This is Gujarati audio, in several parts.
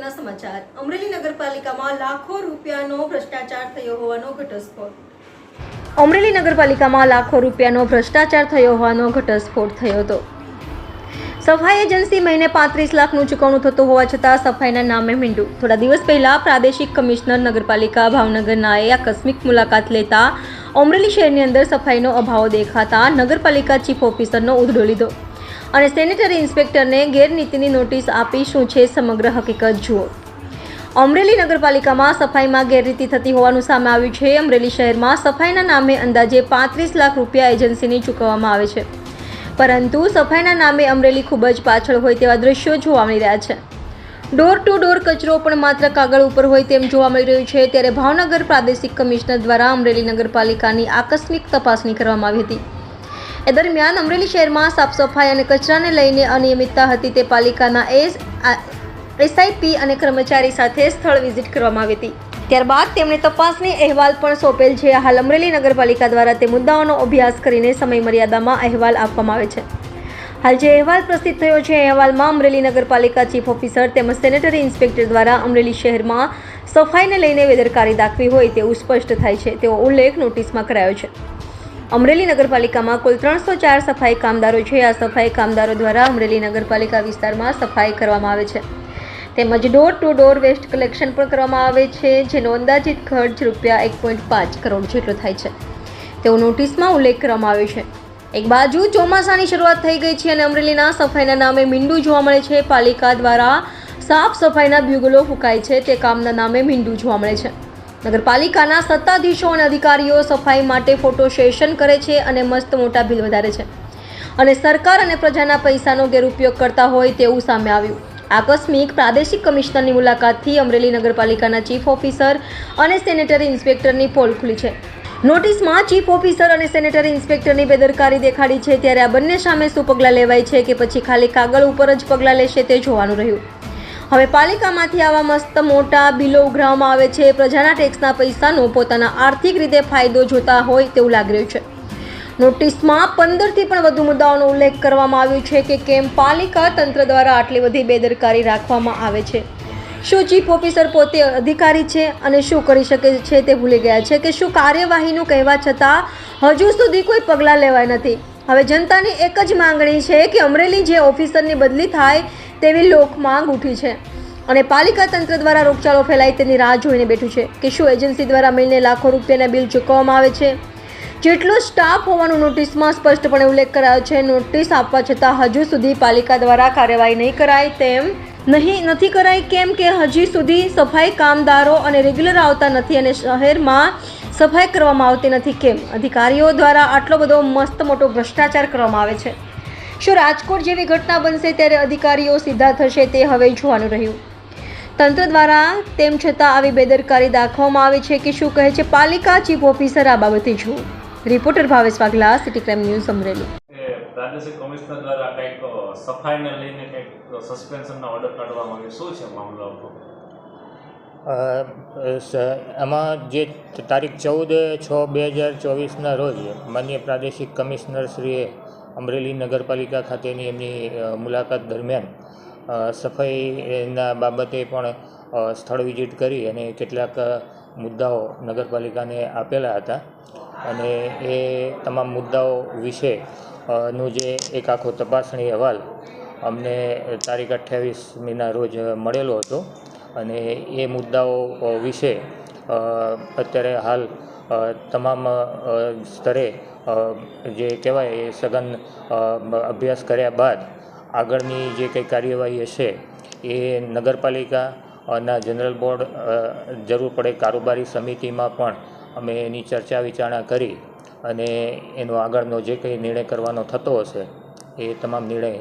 અગત્યના સમાચાર. અમરેલી નગરપાલિકામાં લાખો રૂપિયાનો ભ્રષ્ટાચાર થયો હોવાનો ઘટસ્ફોટ. અમરેલી નગરપાલિકામાં લાખો રૂપિયાનો ભ્રષ્ટાચાર થયો હોવાનો ઘટસ્ફોટ થયો હતો. સફાઈ એજન્સી મહિને પાંત્રીસ લાખનું ચૂકવણું થતું હોવા છતાં સફાઈના નામે મીંડું. થોડા દિવસ પહેલા પ્રાદેશિક કમિશનર નગરપાલિકા ભાવનગરના આકસ્મિક મુલાકાત લેતા અમરેલી શહેરની અંદર સફાઈનો અભાવ દેખાતા નગરપાલિકા ચીફ ઓફિસરનો ઉધડો લીધો. અને સેનેટરી ઇન્સ્પેક્ટરને ગેરનીતિની નોટિસ આપી શું છે સમગ્ર હકીકત? જુઓ. અમરેલી નગરપાલિકામાં સફાઈમાં ગેરરીતિ થતી હોવાનું સામે આવ્યું છે. અમરેલી શહેરમાં સફાઈના નામે અંદાજે પાંત્રીસ લાખ રૂપિયા એજન્સીને ચૂકવવામાં આવે છે. પરંતુ સફાઈના નામે અમરેલી ખૂબ જ પાછળ હોય તેવા દ્રશ્યો જોવા મળી રહ્યા છે. ડોર ટુ ડોર કચરો પણ માત્ર કાગળ ઉપર હોય તેમ જોવા મળી રહ્યું છે. ત્યારે ભાવનગર પ્રાદેશિક કમિશનર દ્વારા અમરેલી નગરપાલિકાની આકસ્મિક તપાસણી કરવામાં આવી હતી. એ દરમિયાન અમરેલી શહેરમાં સાફ સફાઈ અને કચરાને લઈને અનિયમિતતા હતી તે પાલિકાના એસ એસઆઈપી અને કર્મચારી સાથે સ્થળ વિઝિટ કરવામાં આવી હતી. ત્યારબાદ તેમણે તપાસની અહેવાલ પણ સોંપેલ છે. હાલ અમરેલી નગરપાલિકા દ્વારા તે મુદ્દાઓનો અભ્યાસ કરીને સમય મર્યાદામાં અહેવાલ આપવામાં આવે છે. હાલ જે અહેવાલ પ્રસિદ્ધ થયો છે અહેવાલમાં અમરેલી નગરપાલિકા ચીફ ઓફિસર તેમજ સેનેટરી ઇન્સ્પેક્ટર દ્વારા અમરેલી શહેરમાં સફાઈને લઈને બેદરકારી દાખવી હોય તેવું સ્પષ્ટ થાય છે. તેવો ઉલ્લેખ નોટિસમાં કરાયો છે. અમરેલી નગરપાલિકામાં કુલ ત્રણસો ચાર સફાઈ કામદારો છે. આ સફાઈ કામદારો દ્વારા અમરેલી નગરપાલિકા વિસ્તારમાં સફાઈ કરવામાં આવે છે. તેમજ door to door waste collection પણ કરવામાં આવે છે, જેનો અંદાજિત ખર્ચ રૂપિયા એક પોઈન્ટ પાંચ કરોડ જેટલો થાય છે. તેવો નોટિસમાં ઉલ્લેખ કરવામાં આવ્યો છે. એક બાજુ ચોમાસાની શરૂઆત થઈ ગઈ છે અને અમરેલીના સફાઈના નામે મીંડું જોવા મળે છે. પાલિકા દ્વારા સાફ સફાઈના બ્યુગલો ફૂંકાય છે. તે કામના નામે મીંડું જોવા મળે છે. નગરપાલિકાના સત્તાધીશો અને અધિકારીઓ સફાઈ માટે ફોટો સેશન કરે છે અને મસ્ત મોટા બિલ વધારે છે. અને સરકાર અને પ્રજાના પૈસાનો ગેરઉપયોગ કરતા હોય તેવું સામે આવ્યું. આકસ્મિક પ્રાદેશિક કમિશનરની મુલાકાતથી અમરેલી નગરપાલિકાના ચીફ ઓફિસર અને સેનેટરી ઇન્સ્પેક્ટરની પોલ ખુલી છે. નોટિસમાં ચીફ ઓફિસર અને સેનેટરી ઇન્સ્પેક્ટરની બેદરકારી દેખાડી છે ત્યારે આ બંને સામે શું પગલાં લેવાય છે કે પછી ખાલી કાગળ ઉપર જ પગલાં લેશે તે જોવાનું રહ્યું. હવે પાલિકામાંથી આવા મસ્ત મોટા બિલો ઉઘરાવવામાં આવે છે. પ્રજાના ટેક્સના પૈસાનો પોતાના આર્થિક રીતે ફાયદો જોતા હોય તેવું લાગી રહ્યું છે. નોટિસમાં પંદરથી પણ વધુ મુદ્દાઓનો ઉલ્લેખ કરવામાં આવ્યો છે કે કેમ પાલિકા તંત્ર દ્વારા આટલી બધી બેદરકારી રાખવામાં આવે છે. શું ચીફ ઓફિસર પોતે અધિકારી છે અને શું કરી શકે છે તે ભૂલી ગયા છે કે શું કાર્યવાહીનું કહેવા છતાં હજુ સુધી કોઈ પગલાં લેવાય નથી. હવે જનતાની એક જ માંગણી છે કે અમરેલી જે ઓફિસરની બદલી થાય તેવી લોક માંગ ઉઠી છે. અને પાલિકા તંત્ર દ્વારા રોગચાળો ફેલાય તેની રાહ જોઈને બેઠું છે. કે શું એજન્સી દ્વારા મહિને લાખો રૂપિયાના બિલ ચૂકવવામાં આવે છે. જેટલો સ્ટાફ હોવાનું નોટિસમાં સ્પષ્ટપણે ઉલ્લેખ કરાયો છે, નોટિસ આપવા છતાં હજુ સુધી પાલિકા દ્વારા કાર્યવાહી નહીં કરાય તેમ નહીં, નથી કરાય કેમ કે હજી સુધી સફાઈ કામદારો અને રેગ્યુલર આવતા નથી અને શહેરમાં સફાઈ કરવામાં આવતી નથી કેમ? અધિકારીઓ દ્વારા આટલો બધો મસ્ત મોટો ભ્રષ્ટાચાર કરવામાં આવે છે. શું રાજકોટ જેવી ઘટના બનશે ત્યારે અધિકારીઓ સીધા થશે તે હવે જોવાનું રહ્યું. તંત્ર દ્વારા તેમ છતાં આવી બેદરકારી દાખવવામાં આવી છે કે શું કહે છે પાલિકા ચીફ ઓફિસર આ બાબતે જુઓ. Reporter Bhavesh Vaghela city crime news Amreli. પ્રાદેશિક કમિશનર દ્વારા કંઈક સફાઈને લઈને કંઈક સસ્પેન્શનના ઓર્ડર કાઢવામાં આવ્યો. શું છે મામલો આમાં જે તારીખ ચૌદ છ બે હજાર ચોવીસના રોજ માન્ય પ્રાદેશિક કમિશનરશ્રીએ અમરેલી નગરપાલિકા ખાતેની એમની મુલાકાત દરમિયાન સફાઈના બાબતે પણ સ્થળ વિઝિટ કરી અને કેટલાક મુદ્દાઓ નગરપાલિકાને આપેલા હતા. અને એ તમામ મુદ્દાઓ વિશે નો જે એક આખો તપાસણી અહેવાલ અમને તારીખ અઠ્યાવીસમીના રોજ મળેલો હતો. અને એ મુદ્દાઓ વિશે અત્યારે હાલ તમામ સ્તરે જે કહેવાય એ સઘન અભ્યાસ કર્યા બાદ આગળની જે કંઈ કાર્યવાહી હશે એ નગરપાલિકા ના જનરલ બોર્ડ જરૂર પડે કારોબારી સમિતિમાં પણ અમે એની ચર્ચા વિચારણા કરી અને એનો આગળનો જે કંઈ નિર્ણય કરવાનો થતો હશે એ તમામ નિર્ણય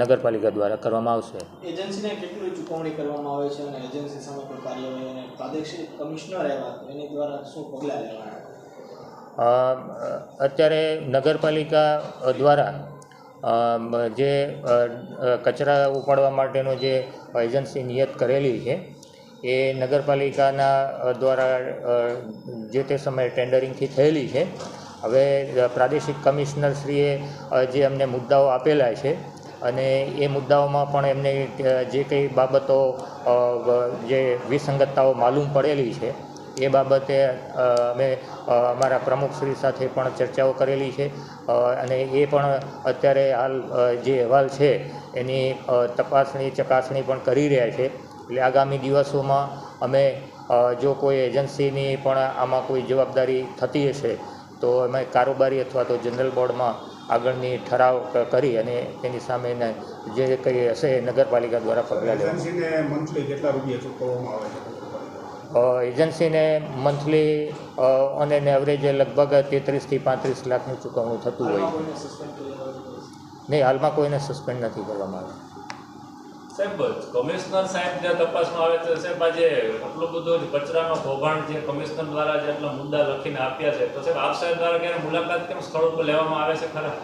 નગરપાલિકા દ્વારા કરવામાં આવશે. એજન્સીને કેટલી ચૂકવણી કરવામાં આવે છે અને એજન્સી સામે પ્રાદેશિક કમિશનર એવા એની દ્વારા શું પગલાં લેવાના? અત્યારે નગરપાલિકા દ્વારા જે કચરા ઉપાડવા માટેનો જે એજન્સી નિયત કરેલી છે, એ નગરપાલિકાના દ્વારા જે તે સમયે ટેન્ડરિંગથી થયેલી છે. હવે પ્રાદેશિક કમિશનરશ્રીએ જે અમને મુદ્દાઓ આપેલા છે, અને એ મુદ્દાઓમાં પણ એમને જે કંઈ બાબતો જે વિસંગતતાઓ માલુમ પડેલી છે એ બાબતે અમે અમારા પ્રમુખશ્રી સાથે પણ ચર્ચાઓ કરેલી છે. અને એ પણ અત્યારે હાલ જે અહેવાલ છે, એની તપાસણી, ચકાસણી પણ કરી રહ્યા છે. એટલે આગામી દિવસોમાં અમે જો કોઈ એજન્સીની પણ આમાં કોઈ જવાબદારી થતી હશે, તો અમે કારોબારી અથવા તો જનરલ બોર્ડમાં આગળની ઠરાવ કરી અને તેની સામે જે કંઈ હશે નગરપાલિકા દ્વારા પગલાં લેવા. મંથલી કેટલા રૂપિયા ચૂકવવામાં આવે છે? એજન્સીને મંથલી ઓન એન એવરેજ લગભગ તેત્રીસથી પાંત્રીસ લાખનું ચૂકવણું થતું હોય. નહીં, હાલમાં કોઈને સસ્પેન્ડ નથી કરવામાં આવ્યું. સાહેબ કમિશનર સાહેબ જે તપાસમાં આવે છે, સાહેબ આજે આટલું બધું કચરાનો કૌભાંડ જે કમિશનર દ્વારા જે આટલા મુદ્દા લખીને આપ્યા છે, તો સાહેબ, આપ સાહેબ દ્વારા ક્યારે મુલાકાત કેમ સ્થળ ઉપર લેવામાં આવે છે ખરા?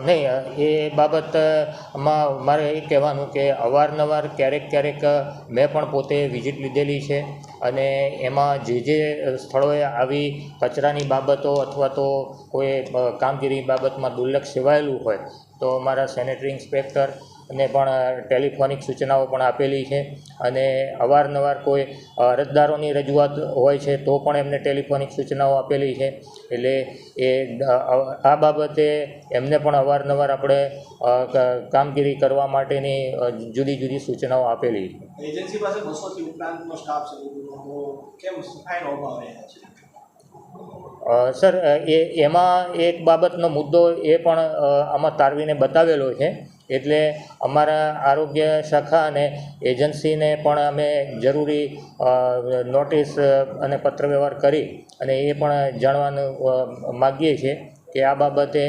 નહીં એ બાબતમાં મારે એ કહેવાનું કે અવારનવાર ક્યારેક ક્યારેક મેં પણ પોતે વિઝિટ લીધેલી છે અને એમાં જે જે સ્થળોએ આવી કચરાની બાબતો અથવા તો કોઈ કામગીરી બાબતમાં દુર્લક્ષ સેવાયેલું હોય તો મારા સેનેટરી ઇન્સ્પેક્ટર ને પણ ટેલિફોનિક સૂચનાઓ પણ આપેલી છે. અને અવારનવાર કોઈ અરજદારોની રજૂઆત હોય છે તો પણ એમને ટેલિફોનિક સૂચનાઓ આપેલી છે. એટલે એ આ બાબતે એમને પણ અવારનવાર આપણે કામગીરી કરવા માટેની જુદી જુદી સૂચનાઓ આપેલી છે. એજન્સી પાસે બસોથી ઉપરાંતનો સ્ટાફ છે કેમ સફાઈનો અભાવ રહ્યા છે? સર એ એમાં એક બાબતનો મુદ્દો એ પણ આમાં તારવીને બતાવેલો છે. એટલે અમારા આરોગ્ય શાખા અને એજન્સીને પણ અમે જરૂરી નોટિસ અને પત્રવ્યવહાર કરી અને એ પણ જાણવાનું માગીએ છીએ કે આ બાબતે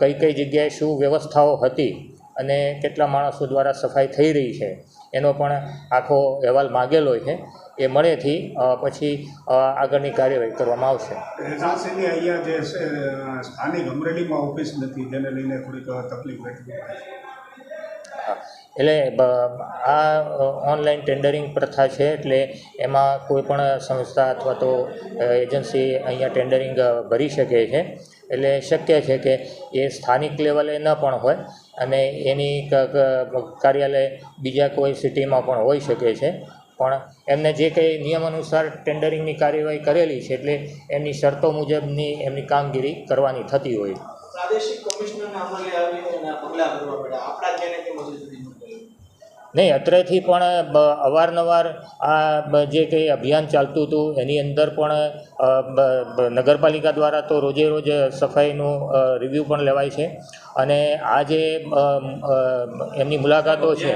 કઈ કઈ જગ્યાએ શું વ્યવસ્થાઓ હતી અને કેટલા માણસો દ્વારા સફાઈ થઈ રહી છે એનો પણ આખો અહેવાલ માગેલો છે. એ મળેથી પછી આગળની કાર્યવાહી કરવામાં આવશે. અહીંયા જે સ્થાનિક અમરેલીમાં ઓફિસ નથી જેને લઈને થોડીક તકલીફ રહેતી. એટલે આ ઓનલાઈન ટેન્ડરિંગ પ્રથા છે એટલે એમાં કોઈ પણ સંસ્થા અથવા તો એજન્સી અહીંયા ટેન્ડરિંગ ભરી શકે છે. એટલે શક્ય છે કે એ સ્થાનિક લેવલે ન પણ હોય અને એની કાર્યાલય બીજા કોઈ સિટીમાં પણ હોઈ શકે છે. પણ એમને જે કંઈ નિયમ અનુસાર ટેન્ડરિંગની કાર્યવાહી કરેલી છે એટલે એમની શરતો મુજબની એમની કામગીરી કરવાની થતી હોય. પ્રાદેશિક કમિશનરને અમલે આવી પગલાં ભરવા પડ્યા. આપણા જેને કે કર્યું નહીં, અત્રેથી પણ અવારનવાર આ જે કંઈ અભિયાન ચાલતું હતું, એની અંદર પણ નગરપાલિકા દ્વારા તો રોજે રોજ સફાઈનું રિવ્યૂ પણ લેવાય છે. અને આ જે એમની મુલાકાતો છે.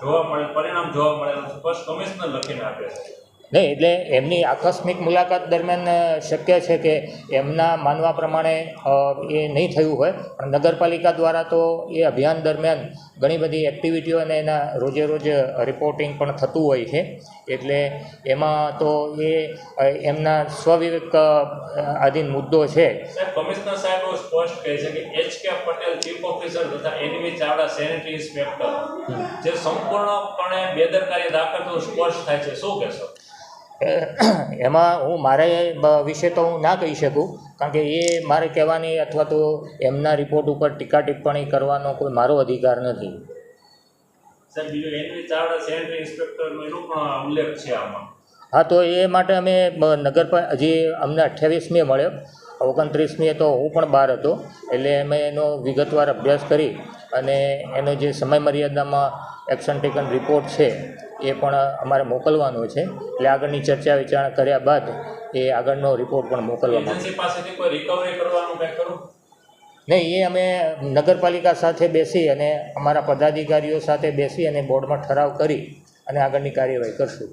જોવા મળે, પરિણામ જોવા મળેલું સ્પષ્ટ કમિશનર લખીને આપે છે. નહીં એટલે એમની આકસ્મિક મુલાકાત દરમિયાન શક્ય છે કે એમના માનવા પ્રમાણે એ નહીં થયું હોય. પણ નગરપાલિકા દ્વારા તો એ અભિયાન દરમિયાન ઘણી બધી એક્ટિવિટીઓ અને એના રોજે રોજ રિપોર્ટિંગ પણ થતું હોય છે. એટલે એમાં તો એ એમના સ્વવિવેક આધીન મુદ્દો છે. કમિશનર સાહેબ સ્પષ્ટ કહે છે કે H K Patel chief officer તથા એનવી ચાવડા સેનેટરી ઇન્સ્પેક્ટર જે સંપૂર્ણપણે બેદરકારી દાખલ સ્પષ્ટ થાય છે. શું કહેશો? એમાં હું મારે વિશે તો હું ના કહી શકું કારણ કે એ મારે કહેવાની અથવા તો એમના રિપોર્ટ ઉપર ટીકા ટિપ્પણી કરવાનો કોઈ મારો અધિકાર નથી. હા તો એ માટે અમે બ- જે હજી અમને અઠ્યાવીસમીએ મળ્યો ઓગણત્રીસમીએ તો હું પણ બહાર હતો એટલે અમે એનો વિગતવાર અભ્યાસ કરી અને એનો જે સમય મર્યાદામાં એક્શન ટેકન રિપોર્ટ છે એ પણ અમારે મોકલવાનો છે. એટલે આગળની ચર્ચા વિચારણા કર્યા બાદ એ આગળનો રિપોર્ટ પણ મોકલવામાં નહીં એ અમે નગરપાલિકા સાથે બેસી અને અમારા પદાધિકારીઓ સાથે બેસી અને બોર્ડમાં ઠરાવ કરી અને આગળની કાર્યવાહી કરશું.